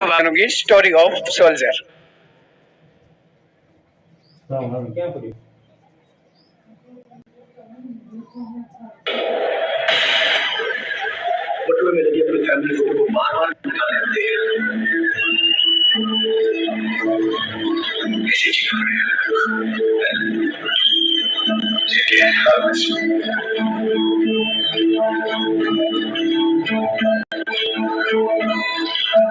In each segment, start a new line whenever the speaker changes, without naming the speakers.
આપવાનું ગીત story of soldier
હા હા ક્યાં પડ્યું
फोटो में लगी अपनी फैमिली फोटो को बार बार निकाल लेते हैं किसी चीज मेरी याद में हो के तन्हा तन्हा मेरे बाद में नैना अश्क न हो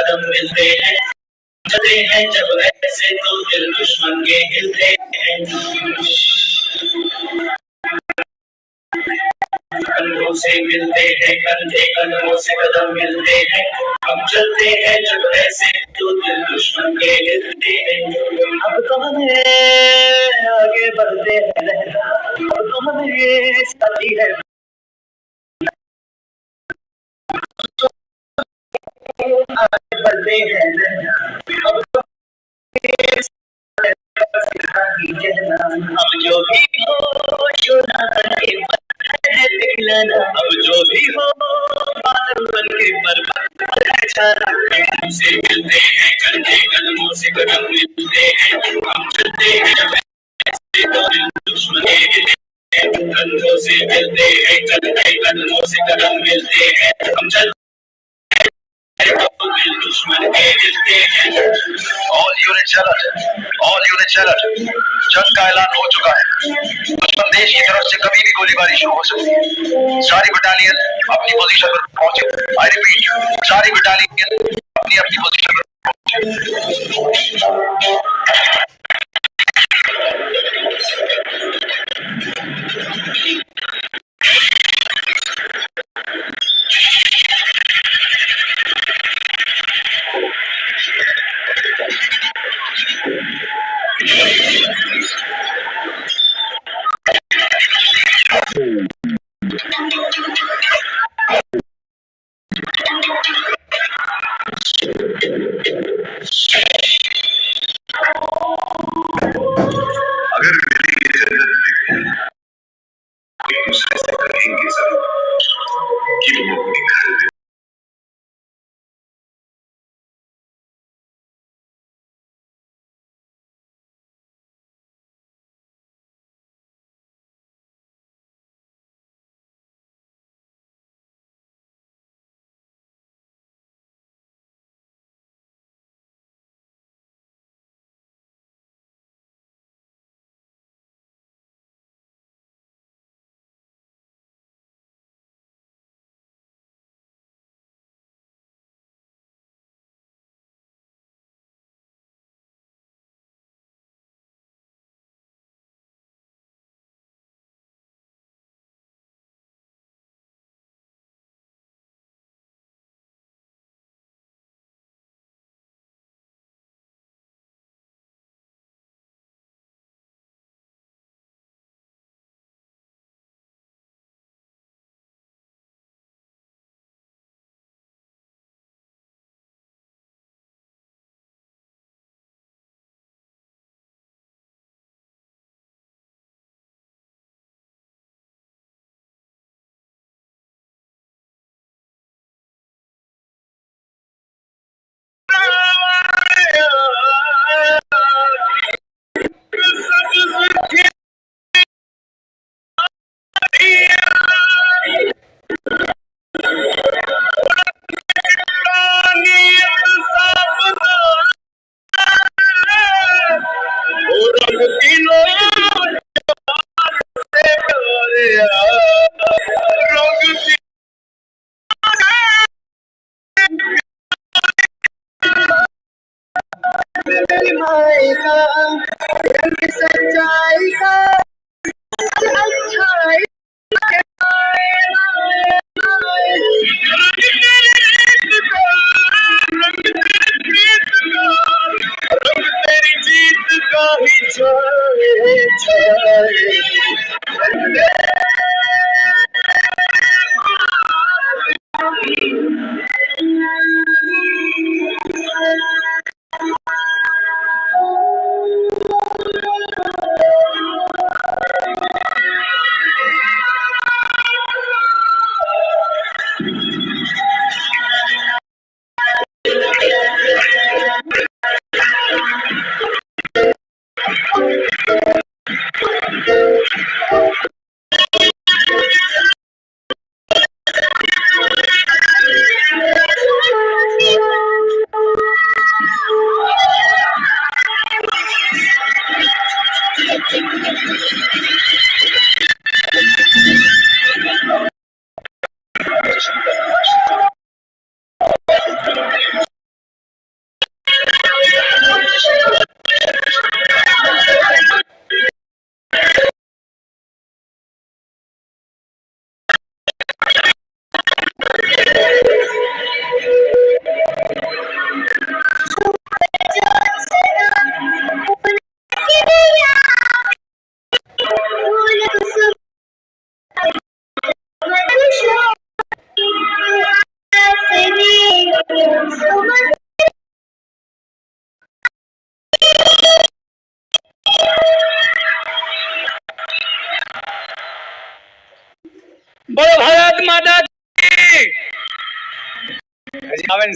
कदमों मिलते हैं चले हैं जब ऐसे तो दिल दुश्मन के हिलते हैं। कंधों से मिलते हैं, कंधे कदमों से कदम मिलते हैं। हम चलते हैं जब ऐसे तो दिल दुश्मन के हिलते हैं। अब तो हमें आगे बढ़ते हैं अब जो भी हो चुना के है दिखलाना अब जो भी हो बादल बन के बर्बाद है छाना से मिलते हैं कंधे कदमों से कदम मिलते हैं हम चलते हैं दुश्मन। कंधों से मिलते हैं कंधे कदमों से कदम मिलते हैं हम चलते
all unit alert all unit alert जंग का ऐलान हो चुका है। दुश्मन देश की तरफ़ से कभी भी गोलीबारी शुरू हो सकती है। सारी बटालियन अपनी पोजीशन पर पहुँचे। आई रिपीट सारी बटालियन अपनी अपनी पोजीशन पर पहुँचे।
Yeah.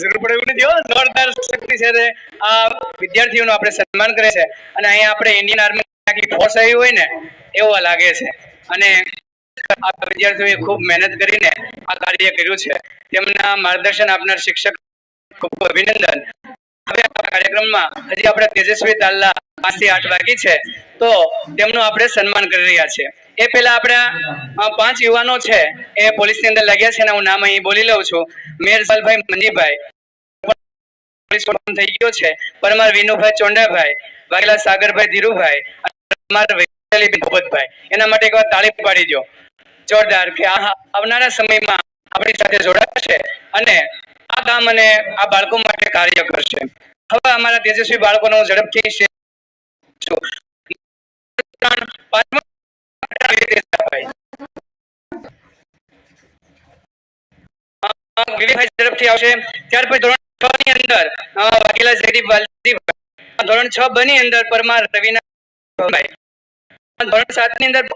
જરૂર પડે એવું નથી જોરદાર શક્તિ છે આ વિદ્યાર્થીઓનું આપણે સન્માન કરે છે. અને અહીંયા આપણે ઇન્ડિયન આર્મી આખી ફોર્સ આવી હોય ને, એવું લાગે છે. અને આ વિદ્યાર્થીઓએ ખૂબ મહેનત કરીને આ કાર્ય કર્યું છે. તેમના માર્ગદર્શન આપનાર શિક્ષક ખૂબ ખૂબ અભિનંદન. હવે આ કાર્યક્રમમાં હજી આપણે તેજસ્વી તાલના પાંચથી આઠ બાકી છે. તો તેમનું આપણે સન્માન કરી રહ્યા છે એ પહેલા આપણા પાંચ યુવાનો છે, એ પોલીસની અંદર લાગ્યા છે અને હું નામ અહીં બોલી લઉં છું. મેરસલભાઈ મંજીભાઈ પોલીસ થઈ ગયો છે. પરમાર વિનુભાઈ ચોંડાભાઈ, વાઘેલા સાગરભાઈ ધીરુભાઈ પરમાર ભૂપતભાઈ. એના માટે એકવાર તાળી પાડી દો. જોરદાર કે આ આવનારા સમયમાં આપણી સાથે જોડાશે અને આ કામ અને આ બાળકો માટે કાર્ય કરશે. હવે અમારા તેજસ્વી બાળકોનો ઝડપથી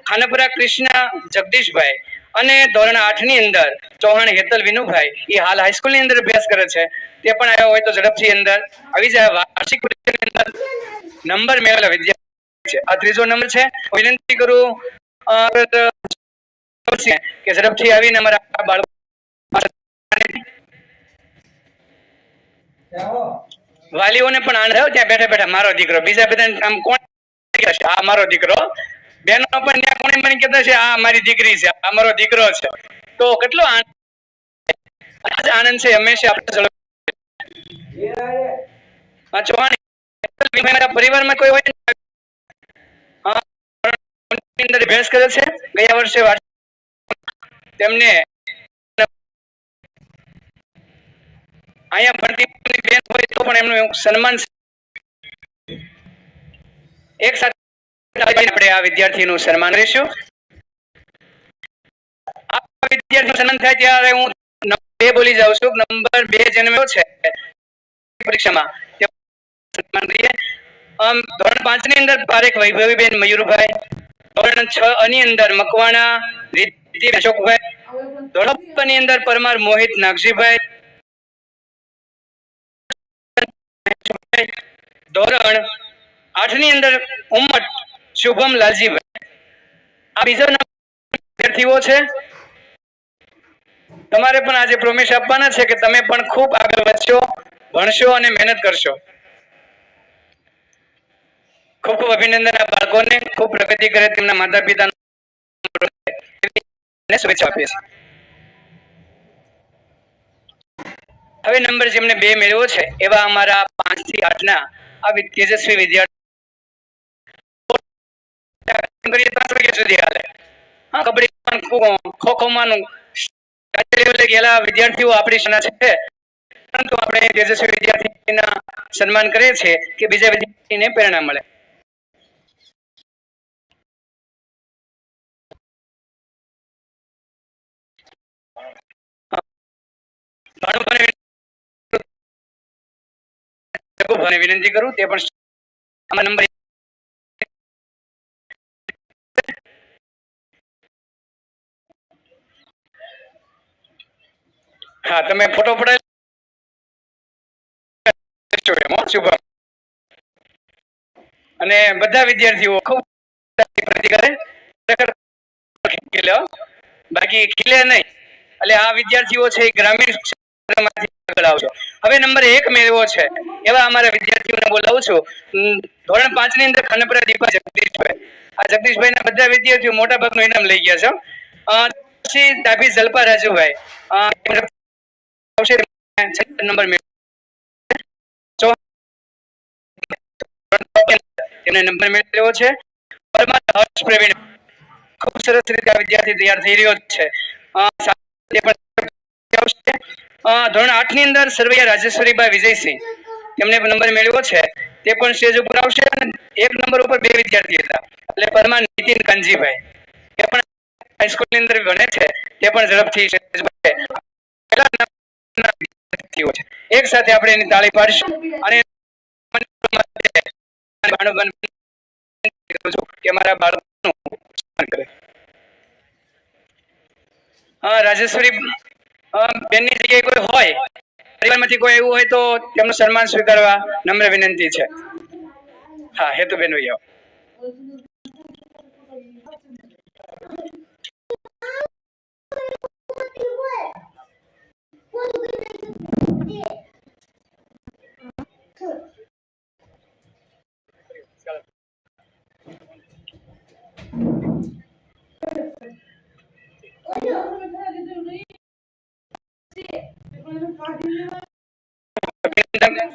ખાનાપુરા કૃષ્ણ જગદીશભાઈ. અને ધોરણ આઠની અંદર ચૌહાણ હેતલ વિનુભાઈ. એ હાલ હાઈસ્કૂલની અંદર અભ્યાસ કરે છે. તે પણ આવ્યા હોય તો ઝડપથી અંદર. આવી જાય. વાર્ષિક અંદર નંબર મેળવેલા વિદ્યાર્થી છે. આ ત્રીજો નંબર છે. વિનંતી કરું કે ઝડપથી આવીને અમારા બાળકો વાલીઓને પણ આનંદ ત્યાં બેઠા બેઠા મારો દીકરો. બીજા બધા આમ કોણ આ મારો દીકરો. બેનો પણ ત્યાં કોણે મને કહેતા છે આ મારી દીકરી છે આ મારો દીકરો છે. તો કેટલો આનંદ આનંદ છે હંમેશા આપણે ચૌહાણ પરિવારમાં કોઈ હોય અંદર અભ્યાસ કરે છે. ગયા વર્ષે તેમને અહીંયા ભણતી બેન હોય તો પણ એમનું સન્માન એક સાથે આપણે આ વિદ્યાર્થીનું સન્માન કરીશું. આ વિદ્યાર્થીનું થાય ત્યારે હું બે બોલી જાઉં છું. નંબર બે જન્મ્યો છે. આમ ધોરણ પાંચની અંદર પારેખ વૈભવીબેન મયુરભાઈ ધોરણ છ ની અંદર મકવાણા રીતિ અશોકભાઈ ધોરણની અંદર પરમાર, મોહિત, નાગજીભાઈ, ધોરણ આઠની અંદર ઉમટ, શુભમ, લાલજીભાઈ. આ બીજા વિદ્યાર્થીઓ છે. તમારે પણ આજે પ્રોમિસ આપવાના છે કે તમે પણ ખૂબ આગળ વધશો, ભણશો અને મહેનત કરશો. ખૂબ ખૂબ અભિનંદન આ બાળકોને. ખૂબ પ્રગતિ કરે તેમના માતા પિતા શુભેચ્છા આપીએ છીએ. હવે નંબર જેમને બે મેળવ્યો છે, એવા અમારા પાંચથી આઠ ના આ તેજસ્વી વિદ્યાર્થી સુધી હાલે. હા, કબડ્ડી ખો માં ગયેલા વિદ્યાર્થીઓ આપણી સેના છે. પરંતુ આપણે તેજસ્વી વિદ્યાર્થીના સન્માન કરીએ છીએ કે બીજા વિદ્યાર્થીને પ્રેરણા મળે. વિનંતી કરું, તે પણ નંબર હા, તમે ફોટો પડાવી અને બધા વિદ્યાર્થીઓ ખૂબ. બાકી ખીલે નહીં. એટલે આ વિદ્યાર્થીઓ છે ગ્રામીણ હવે નંબર એક આ સરસ રીતે વિદ્યાર્થી તૈયાર થઈ રહ્યો છે. ધોરણ આઠની અંદર સરવૈયા રાજેશ્વરીભાઈ વિજયસિંહ, એમને નંબર મેળવ્યો છે. તે પણ સ્ટેજ ઉપર આવશે અને એક નંબર ઉપર બે વિદ્યાર્થી હતા. એટલે પરમાર નીતિન કંજીભાઈ. એ પણ હાઈસ્કૂલની અંદર ભણે છે. તે પણ ઝડપથી એક સાથે આપણે એની તાળી પાડીશું અને કે રાજેશ્વરી બેનની જગ્યાએ કોઈ હોય? પરિવારમાંથી કોઈ એવું હોય તો તેમનું સન્માન સ્વીકારવા નમ્ર વિનંતી છે. હા, હેતુબેન ભાઈ આવો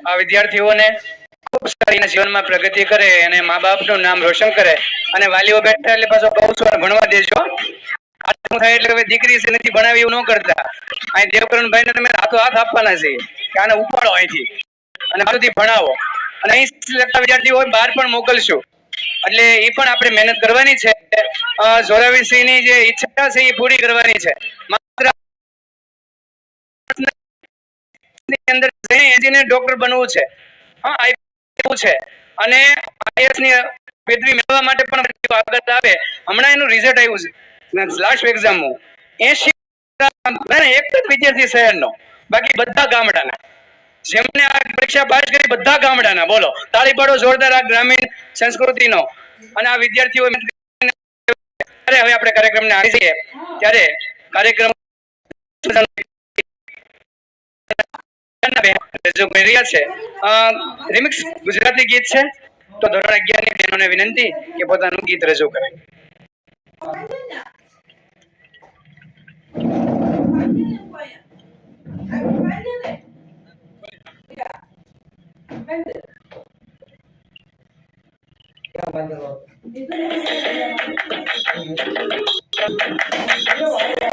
આ વિદ્યાર્થીઓને ખૂબ સારી જીવનમાં પ્રગતિ કરે અને મા બાપનું નામ રોશન કરે. અને વાલીઓ બેઠા એટલે પાછો બહુ સવાર ભણવા દેજો. આટલું ભણાવી અને અહીં લગતા વિદ્યાર્થીઓ હોય પણ મોકલશું. એટલે એ પણ આપણે મહેનત કરવાની છે. અ, જોરાવીરસિંહની જે ઈચ્છા છે એ પૂરી કરવાની છે. માત્રની એન્જિનિયર ડોક્ટર બનવું છે. હા આઈપીએસ છે. અને આઈએસની પદવી મેળવવા માટે પણ આગળ આવે હમણાં એનું રિઝલ્ટ આવ્યું છે. લાસ્ટ એક્ઝામનું. 80 એક જ વિદ્યાર્થી શહેરનો. બાકી બધા ગામડાના. જેમને આ પરીક્ષા પાસ કરી બધા ગામડાના. બોલો તાળી પાડો જોરદાર આ ગ્રામીણ સંસ્કૃતિનો. અને આ વિદ્યાર્થીઓ હવે આપણે કાર્યક્રમને આવી જઈએ. ત્યારે કાર્યક્રમ રિમિક્સ ગુજરાતી ગીત છે, તો ધોરણ અગિયારની બહેનોને વિનંતી કે પોતાનું ગીત રજૂ કરે Thank you.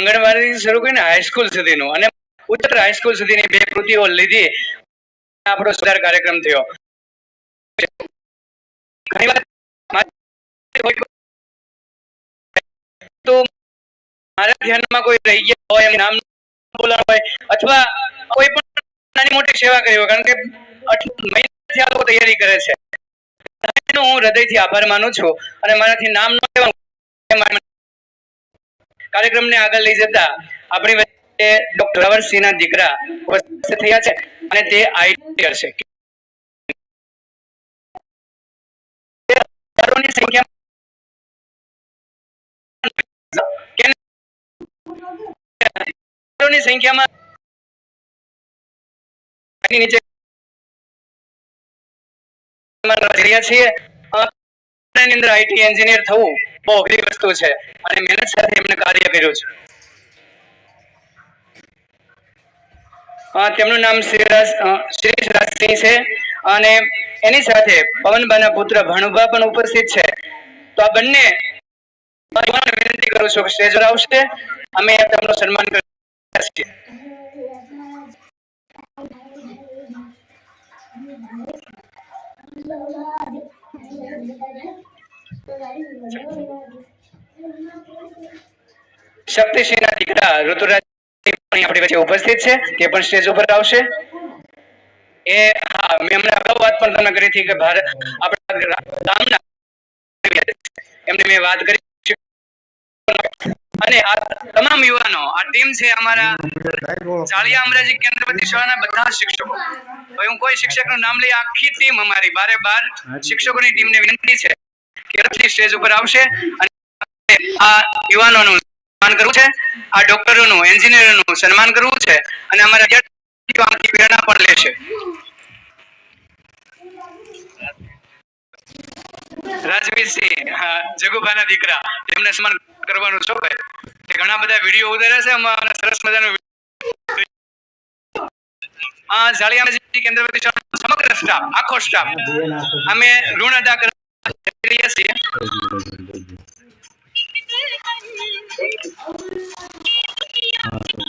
અ, આંગણવાડી શરૂ કરીને હાઈસ્કૂલ સુધીનું. અને ઉચ્ચતર હાઈસ્કૂલ સુધીની બે કૃતિઓ લીધી. આપણો સુધાર કાર્યક્રમ થયો. મારે ધ્યાનમાં કોઈ રહી ગયા હોય નામ બોલાવ અથવા કોઈ પણ મોટી સેવા કરી કારણ કે મહિનાથી તૈયારી કરે છે. હું હૃદયથી આભાર માનું છું અને મારાથી નામ ન લેવાનું કાર્યક્રમને આગળ લઈ જતા આપણી વચ્ચે ડોક્ટર રવરસિંહના દીકરા થયા છે અને તે આઈટીઆર છે સંખ્યામાં આઈટી એન્જિનિયર થવું. બહુ અઘરી વસ્તુ છે. અને મહેનત સાથે એમણે કાર્ય કર્યું છે. તેમનું નામ શ્રી રાજસિંહ છે. અને એની સાથે પવનબાના પુત્ર ભાણુભા પણ ઉપસ્થિત છે. તો આ બંને વિનંતી કરું છું સ્ટેજ પર આવશે. અમે તેમનું સન્માન કરીએ. છીએ શક્તિસિંહના દીકરા ઋતુરાજ આપણી વચ્ચે ઉપસ્થિત છે. તે પણ સ્ટેજ ઉપર આવશે. એ હા મેં હમણાં અગાઉ વાત પણ તમને કરી હતી કે ભારત આપણા ગામના એમને મેં વાત કરી અને આ તમામ યુવાનો આ ટીમ છે અમારા જાળિયા અમરાજી કેન્દ્રવતી શાળાના બધા શિક્ષકો. હું કોઈ શિક્ષકનું નામ લઈ આખી ટીમ અમારી બારે બાર શિક્ષકોની ટીમને વિનંતી છે. કે રથની સ્ટેજ ઉપર આવશે અને આ યુવાનોનું સન્માન કરવું છે, આ ડોક્ટરોનું, એન્જિનિયરોનું સન્માન કરવું છે અને અમારા વિદ્યાર્થીઓ પ્રેરણા પણ લેશે રાજવીરસિંહ જગુભાના દીકરા એમને સન્માન કરવાનું છો ભાઈ ઘણા બધા વીડિયો ઉતાર્યા છે અમારા સરસ મજાનો આ જાળિયાજી કેન્દ્રવતી સમગ્ર સ્ટાફ, આખો સ્ટાફ. અમે ઋણ અદા
Iya sih. Bagus.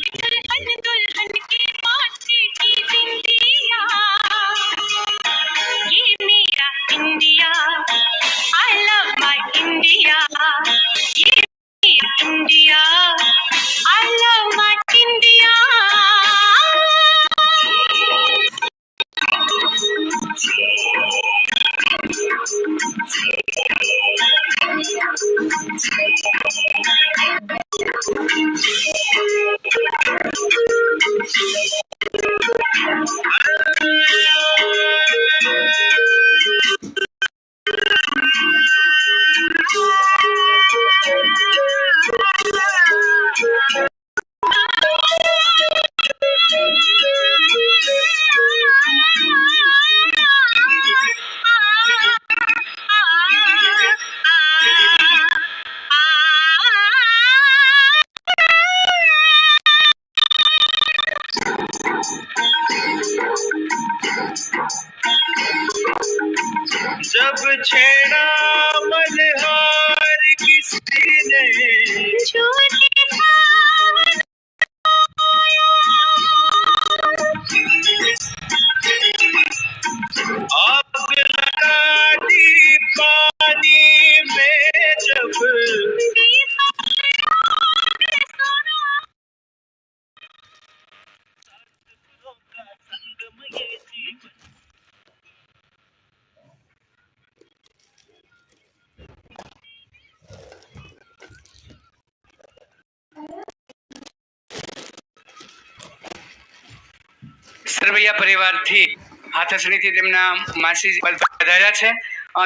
સરવૈયા પરિવારથી હાથસણીથી તેમના માસી પધાર્યા છે.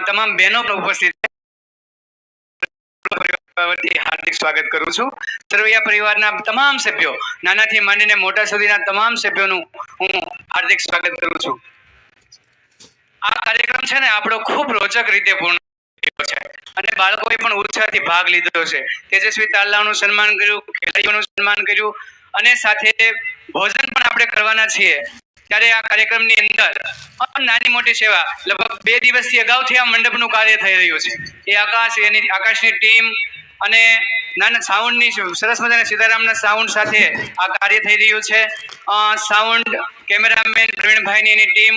તમામ બહેનો ઉપસ્થિત હાર્દિક સ્વાગત કરું છું. સરવૈયા પરિવારના તમામ સભ્યો, નાનાથી માંડીને મોટા સુધીના તમામ સભ્યોનું હું હાર્દિક સ્વાગત કરું છું. આ કાર્યક્રમ છે ને, આપણો ખૂબ રોચક રીતે પૂર્ણ છે. અને બાળકોએ પણ ઉત્સાહથી ભાગ લીધો છે. તેજસ્વી તાલાઓનું સન્માન કર્યું, ખેલાડીઓનું સન્માન કર્યું અને સાથે ભોજન પણ આપણે કરવાના છીએ. ત્યારે આ કાર્યક્રમની અંદર નાની મોટી સેવા લગભગ બે દિવસથી અગાઉથી આ મંડપનું કાર્ય થઈ રહ્યું છે. એ આકાશ, એની આકાશની ટીમ અને નાના સાઉન્ડની સરસ મજાના સીતારામના સાઉન્ડ સાથે આ કાર્ય થઈ રહ્યું છે. સાઉન્ડ કેમેરામેન પ્રવીણભાઈની એની ટીમ,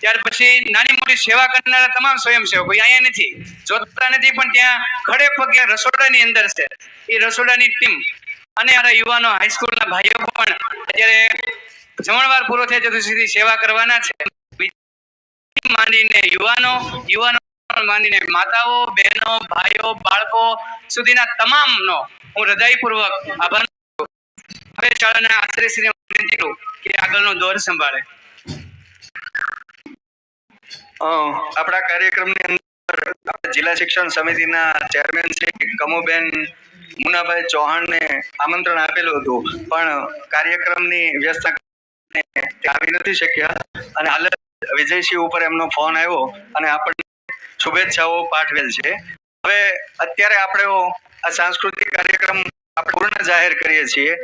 ત્યાર પછી નાની મોટી સેવા કરનારા તમામ સ્વયંસેવકો અહીંયા નથી જોતા નથી, પણ ત્યાં ખડે પગે રસોડાની અંદર છે. એ રસોડાની ટીમ અને મારા યુવાનો હાઈસ્કૂલના ભાઈઓ પણ અત્યારે જમણવાર પૂરો થાય ત્યાં સુધી સેવા કરવાના છે. માંડીને યુવાનો યુવાનો માંડીને માતાઓ, બહેનો, ભાઈઓ, બાળકો સુધીના તમામનો હું હૃદયપૂર્વક આભાર હવે શાળાના આચાર્યશ્રીને વિનંતી કરું કે આગળનો દોર સંભાળે.
આપણા કાર્યક્રમની અંદર જિલ્લા શિક્ષણ સમિતિના ચેરમેન શ્રી કમુબેન મુનાભાઈ ચૌહાણને આમંત્રણ આપેલું હતું. પણ કાર્યક્રમની તે આવી નથી શક્યા. અને હાલ વિજયસિંહ ઉપર એમનો ફોન આવ્યો અને આપણને શુભેચ્છાઓ પાઠવેલ છે. હવે અત્યારે આપણે આ સાંસ્કૃતિક કાર્યક્રમ આપણે પૂર્ણ જાહેર કરીએ છીએ.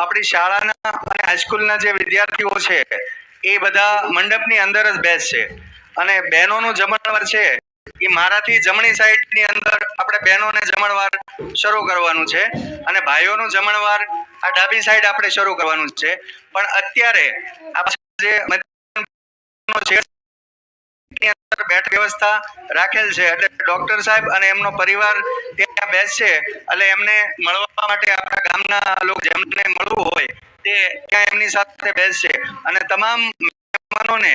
આપણી શાળાના અને હાઈસ્કૂલના જે વિદ્યાર્થીઓ છે, એ બધા મંડપની અંદર જ બેસશે. અને બહેનોનું જમણવાર છે એ મારાથી જમણી સાઈડની અંદર આપણે બહેનોને જમણવાર શરૂ કરવાનું છે અને ભાઈઓનું જમણવાર આ ડાબી સાઈડ આપણે શરૂ કરવાનું છે. પણ અત્યારે આ જે મધ્યાહનનો છે ની અંદર બેઠ વ્યવસ્થા રાખેલ છે. એટલે ડોક્ટર સાહેબ અને એમનો પરિવાર ત્યાં બેસશે. એટલે એમને મળવા માટે આપણા ગામના લોકો જેમને મળવું હોય તે ત્યાં એમની સાથે બેસશે. અને તમામ મહેમાનોને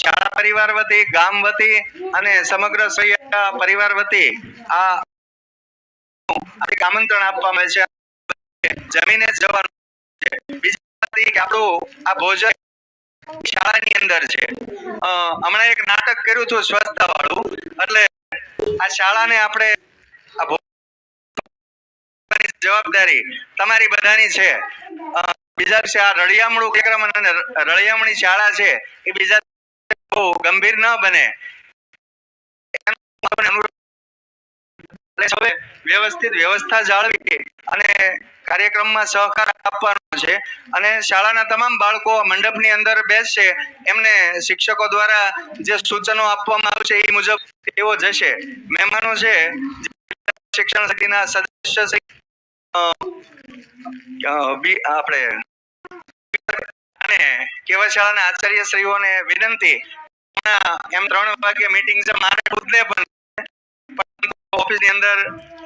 શાળા પરિવાર વતી, ગામ વતી અને સમગ્ર સૈયા પરિવાર વતી આ આમંત્રણ આપવામાં છે. જમીને જવાનું બીજી કે આપણું આ ભોજન શાળાની અંદર છે. હમણાં એક નાટક કર્યું હતું સ્વચ્છતા વાળું એટલે આ શાળાને આપણે જવાબદારી તમારી બધાની છે. બીજા છે આ રળિયામણું કાર્યક્રમ અને રળિયામણી શાળા છે એ બીજા ગંભીર ન બને. વ્યવસ્થિત વ્યવસ્થા જાળવી અને કાર્યક્રમમાં સહકાર આપવાનો છે. અને શાળાના તમામ બાળકો મંડપની અંદર બેસશે. એમને શિક્ષકો દ્વારા જે સૂચનો આપવામાં આવશે એ મુજબ તેઓ જશે. મહેમાનો છે, શિક્ષણ સમિતિના સદસ્ય આપણે અને કેવા શાળાના આચાર્ય શ્રીઓને વિનંતી એમ ત્રણ વાગે મીટિંગ છે, મારે ખુદને પણ ઓફિસની અંદર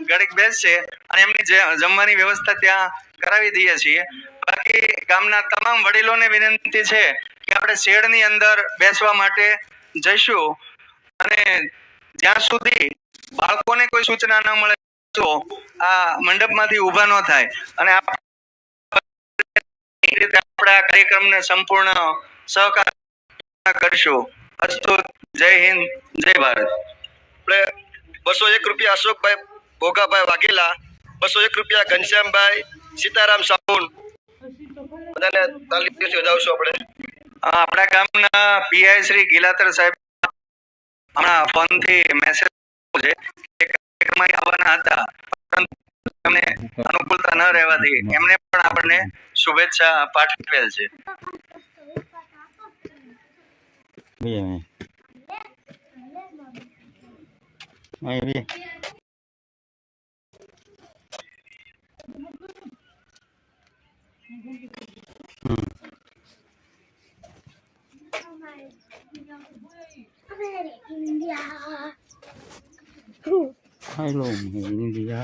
ઘડીક બેસશે અને એમની જમવાની વ્યવસ્થા ત્યાં કરાવી દઈએ છીએ. બાકી ગામના તમામ વડીલોને વિનંતી છે કે આપણે શેડની અંદર બેસવા માટે જઈશું અને જ્યાં સુધી બાળકોને કોઈ સૂચના ન મળે તો આ મંડપમાંથી ઊભા ન થાય. અને રીતે આપણે કાર્યક્રમને સંપૂર્ણ સહકાર કરીશું. અસ્તુ જય હિન્દ જય ભારત.
આપણે બસો એક રૂપિયા અશોકભાઈ ભોગાભાઈ વાઘેલા બસો એક રૂપિયા ઘનશ્યામભાઈ સીતારામ સાઉન બધાને તાલીમથી વધાવશું આપણે.
આપણા ગામના પીઆઈ શ્રી ગિલાતર સાહેબ હમણાં ફોનથી મેસેજ છે કે કાર્યક્રમમાં આવવાના હતા પરંતુ એમને અનુકૂળતા ન રહેવાથી એમને પણ આપણને શુભેચ્છા પાઠવેલ છે.
બે બે અહીં બે
India.
hello india